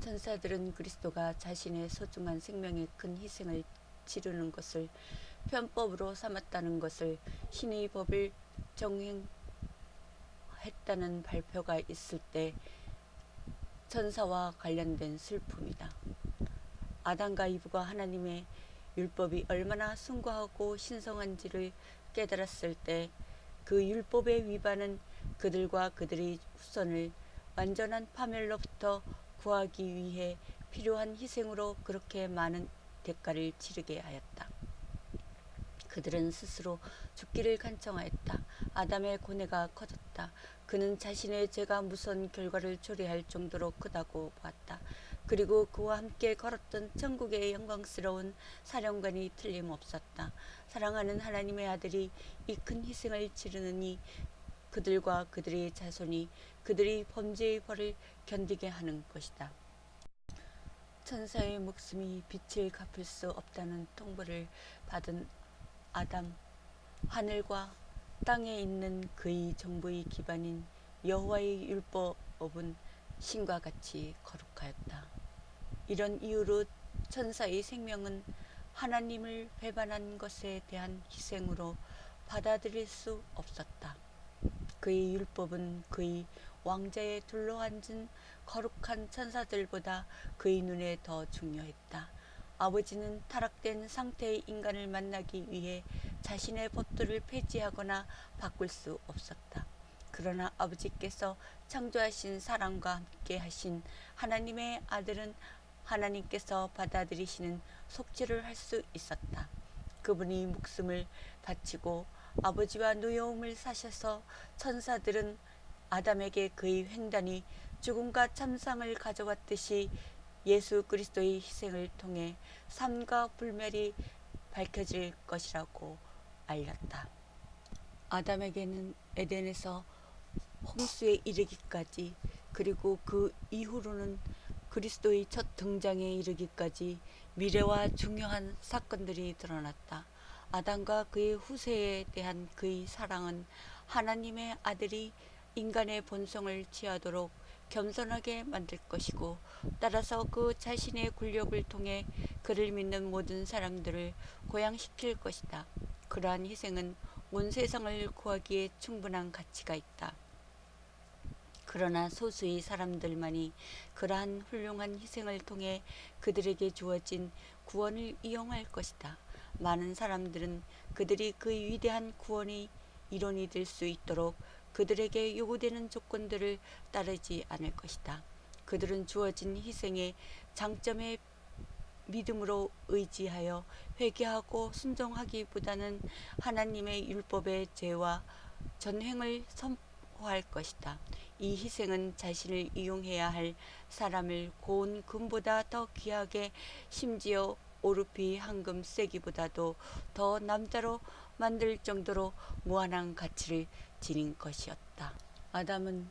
천사들은 그리스도가 자신의 소중한 생명의 큰 희생을 치르는 것을 편법으로 삼았다는 것을 신의 법을 정행했다는 발표가 있을 때 천사와 관련된 슬픔이다. 아담과 이브가 하나님의 율법이 얼마나 숭고하고 신성한지를 깨달았을 때 그 율법의 위반은 그들과 그들의 후손을 완전한 파멸로부터 구하기 위해 필요한 희생으로 그렇게 많은 대가를 치르게 하였다. 그들은 스스로 죽기를 간청하였다. 아담의 고뇌가 커졌다. 그는 자신의 죄가 무서운 결과를 초래할 정도로 크다고 보았다. 그리고 그와 함께 걸었던 천국의 영광스러운 사령관이 틀림없었다. 사랑하는 하나님의 아들이 이 큰 희생을 치르느니 그들과 그들의 자손이 그들의 범죄의 벌을 견디게 하는 것이다. 천사의 목숨이 빛을 갚을 수 없다는 통보를 받은 아담, 하늘과 땅에 있는 그의 정부의 기반인 여호와의 율법은 신과 같이 거룩하였다. 이런 이유로 천사의 생명은 하나님을 배반한 것에 대한 희생으로 받아들일 수 없었다. 그의 율법은 그의 왕자에 둘러앉은 거룩한 천사들보다 그의 눈에 더 중요했다. 아버지는 타락된 상태의 인간을 만나기 위해 자신의 법도를 폐지하거나 바꿀 수 없었다. 그러나 아버지께서 창조하신 사람과 함께 하신 하나님의 아들은 하나님께서 받아들이시는 속죄를 할 수 있었다. 그분이 목숨을 바치고 아버지와 노여움을 사셔서 천사들은 아담에게 그의 횡단이 죽음과 참상을 가져왔듯이 예수 그리스도의 희생을 통해 삶과 불멸이 밝혀질 것이라고 알렸다. 아담에게는 에덴에서 홍수에 이르기까지 그리고 그 이후로는 그리스도의 첫 등장에 이르기까지 미래와 중요한 사건들이 드러났다. 아담과 그의 후세에 대한 그의 사랑은 하나님의 아들이 인간의 본성을 취하도록 겸손하게 만들 것이고 따라서 그 자신의 굴욕을 통해 그를 믿는 모든 사람들을 고양시킬 것이다. 그러한 희생은 온 세상을 구하기에 충분한 가치가 있다. 그러나 소수의 사람들만이 그러한 훌륭한 희생을 통해 그들에게 주어진 구원을 이용할 것이다. 많은 사람들은 그들이 그 위대한 구원의 이론이 될 수 있도록 그들에게 요구되는 조건들을 따르지 않을 것이다. 그들은 주어진 희생의 장점에 믿음으로 의지하여 회개하고 순종하기보다는 하나님의 율법의 죄와 전횡을 선포할 것이다. 이 희생은 자신을 이용해야 할 사람을 고운 금보다 더 귀하게 심지어 오르피 황금 세기보다도 더 남자로 만들 정도로 무한한 가치를 지닌 것이었다. 아담은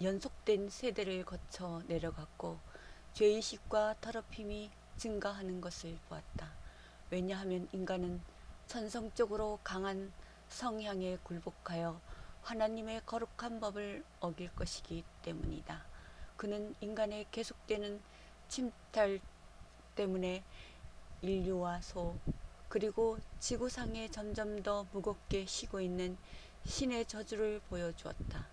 연속된 세대를 거쳐 내려갔고 죄의식과 더럽힘이 증가하는 것을 보았다. 왜냐하면 인간은 천성적으로 강한 성향에 굴복하여 하나님의 거룩한 법을 어길 것이기 때문이다. 그는 인간의 계속되는 침탈 때문에 인류와 소 그리고 지구상에 점점 더 무겁게 쉬고 있는 신의 저주를 보여주었다.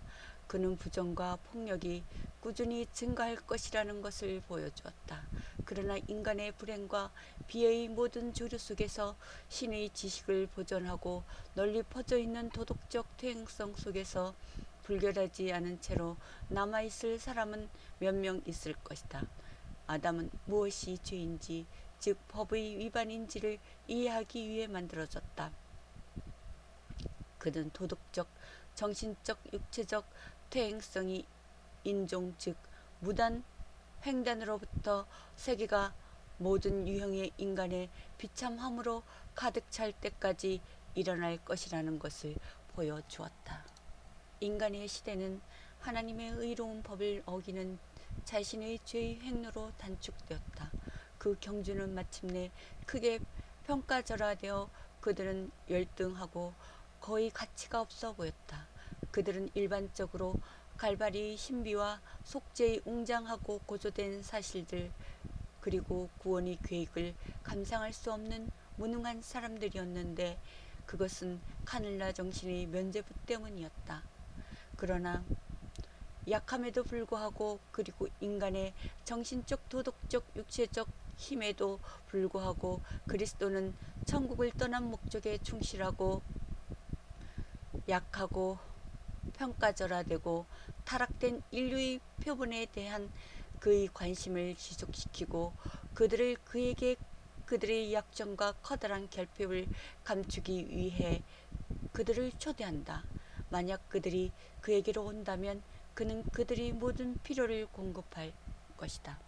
그는 부정과 폭력이 꾸준히 증가할 것이라는 것을 보여주었다. 그러나 인간의 불행과 비애의 모든 조류 속에서 신의 지식을 보존하고 널리 퍼져 있는 도덕적 퇴행성 속에서 불결하지 않은 채로 남아있을 사람은 몇 명 있을 것이다. 아담은 무엇이 죄인지 즉 법의 위반인지를 이해하기 위해 만들어졌다. 그는 도덕적, 정신적, 육체적 퇴행성이 인종 즉 무단 횡단으로부터 세계가 모든 유형의 인간의 비참함으로 가득 찰 때까지 일어날 것이라는 것을 보여주었다. 인간의 시대는 하나님의 의로운 법을 어기는 자신의 죄의 행로로 단축되었다. 그 경주는 마침내 크게 평가절하되어 그들은 열등하고 거의 가치가 없어 보였다. 그들은 일반적으로 갈바리 신비와 속죄의 웅장하고 고조된 사실들 그리고 구원의 계획을 감상할 수 없는 무능한 사람들이었는데 그것은 카늘라 정신의 면죄부 때문이었다. 그러나 약함에도 불구하고 그리고 인간의 정신적 도덕적 육체적 힘에도 불구하고 그리스도는 천국을 떠난 목적에 충실하고 약하고 평가절하되고 타락된 인류의 표본에 대한 그의 관심을 지속시키고 그들을 그에게 그들의 약점과 커다란 결핍을 감추기 위해 그들을 초대한다. 만약 그들이 그에게로 온다면 그는 그들의 모든 필요를 공급할 것이다.